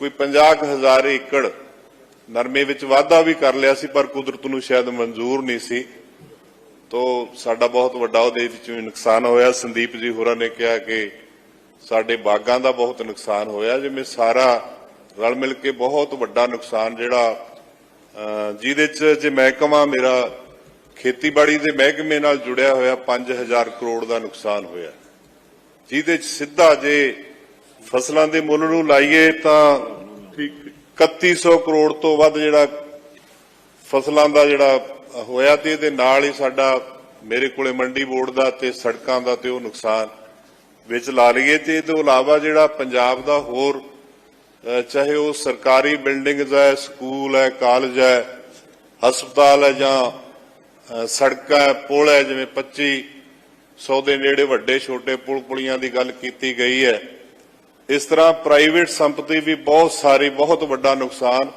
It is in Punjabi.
ਕੋਈ 50000 ਏਕੜ ਨਰਮੇ ਵਿੱਚ ਵਾਧਾ ਵੀ ਕਰ ਲਿਆ ਸੀ, ਪਰ ਕੁਦਰਤ ਨੂੰ ਸ਼ਾਇਦ ਮਨਜ਼ੂਰ ਨਹੀਂ ਸੀ। ਤੋ ਸਾਡਾ ਬਹੁਤ ਵੱਡਾ ਉਹਦੇ ਵਿੱਚ ਨੁਕਸਾਨ ਹੋਇਆ। ਸੰਦੀਪ ਜੀ ਹੋਰਾਂ ਨੇ ਕਿਹਾ ਕਿ ਸਾਡੇ ਬਾਗਾਂ ਦਾ ਬਹੁਤ ਨੁਕਸਾਨ ਹੋਇਆ, ਜਿਵੇਂ ਸਾਰਾ ਰਲ ਮਿਲ ਕੇ ਬਹੁਤ ਵੱਡਾ ਨੁਕਸਾਨ ਜਿਹੜਾ ਜਿਹਦੇ ਚ ਜੇ ਮਹਿਕਮਾ ਮੇਰਾ ਖੇਤੀਬਾੜੀ ਦੇ ਮਹਿਕਮੇ ਨਾਲ ਜੁੜਿਆ ਹੋਇਆ 5000 ਕਰੋੜ ਦਾ ਨੁਕਸਾਨ ਹੋਇਆ। ਜਿਹਦੇ ਚ ਸਿੱਧਾ ਜੇ ਫਸਲਾਂ ਦੇ ਮੁੱਲ ਨੂੰ ਲਾਈਏ ਤਾਂ 3100 ਕਰੋੜ ਤੋਂ ਵੱਧ ਜਿਹੜਾ ਫਸਲਾਂ ਦਾ ਜਿਹੜਾ ਹੋਇਆ ਤੇ ਇਹਦੇ ਨਾਲ ਹੀ ਸਾਡਾ ਮੇਰੇ ਕੋਲੇ ਮੰਡੀ ਬੋਰਡ ਦਾ ਤੇ ਸੜਕਾਂ ਦਾ ਤੇ ਉਹ ਨੁਕਸਾਨ ਵਿੱਚ ਲਾ ਲਈਏ ਤੇ ਇਹ ਤੋਂ ਇਲਾਵਾ ਜਿਹੜਾ ਪੰਜਾਬ ਦਾ ਹੋਰ ਚਾਹੇ ਉਹ ਸਰਕਾਰੀ ਬਿਲਡਿੰਗਸ ਹੈ, ਸਕੂਲ ਹੈ, ਕਾਲਜ ਹੈ, ਹਸਪਤਾਲ ਹੈ ਜਾਂ ਸੜਕਾਂ ਹੈ, ਪੁਲ ਹੈ, ਜਿਵੇਂ 25 ਦੇ ਨੇੜੇ ਵੱਡੇ ਛੋਟੇ ਪੁਲ ਪੁਲੀਆਂ ਦੀ ਗੱਲ ਕੀਤੀ ਗਈ ਹੈ। ਇਸ ਤਰ੍ਹਾਂ ਪ੍ਰਾਈਵੇਟ ਸੰਪਤੀ ਵੀ ਬਹੁਤ ਸਾਰੀ ਬਹੁਤ ਵੱਡਾ ਨੁਕਸਾਨ